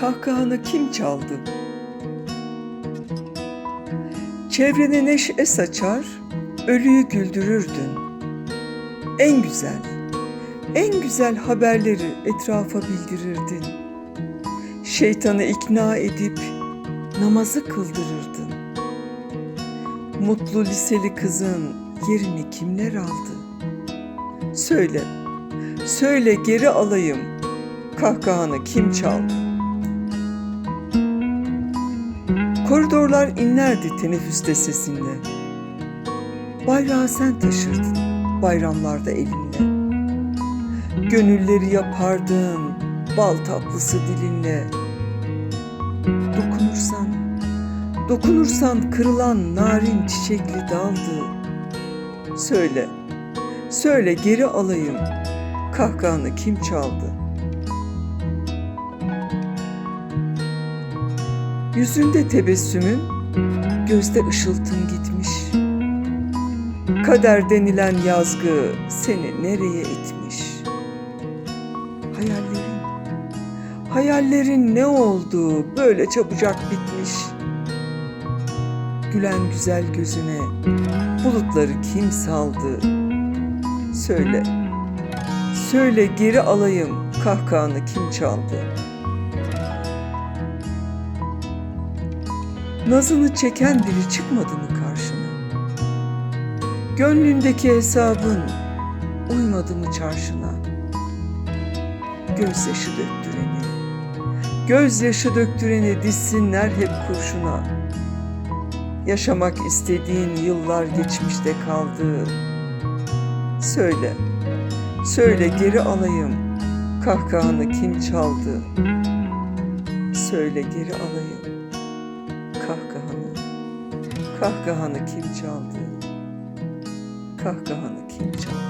kahkahanı kim çaldı? Çevrene neşe saçar, ölüyü güldürürdün. En güzel, en güzel haberleri etrafa bildirirdin. Şeytanı ikna edip namazı kıldırırdın. Mutlu liseli kızın yerini kimler aldı? Söyle, söyle geri alayım. Kahkahanı kim çaldı? Koridorlar inlerdi teneffüste sesinle. Bayrağı sen taşırdın bayramlarda elinle. Gönülleri yapardın bal tatlısı dilinle. Dokunursan, dokunursan kırılan narin çiçekli daldı. Söyle, söyle geri alayım. Kahkahanı kim çaldı? Yüzünde tebessümün, gözde ışıltın gitmiş. Kader denilen yazgı seni nereye itmiş? Hayallerin, hayallerin ne oldu böyle çabucak bitmiş? Gülen güzel gözüne bulutları kim saldı? Söyle, söyle geri alayım kahkahanı kim çaldı? Nazını çeken biri çıkmadı mı karşına? Gönlündeki hesabın uymadı mı çarşına? Gözyaşı döktüreni, gözyaşı döktüreni dizsinler hep kurşuna. Yaşamak istediğin yıllar geçmişte kaldı. Söyle, söyle geri alayım, kahkahanı kim çaldı? Söyle geri alayım, kahkahanı, kahkahanı kim çaldı? Kahkahanı kim çaldı?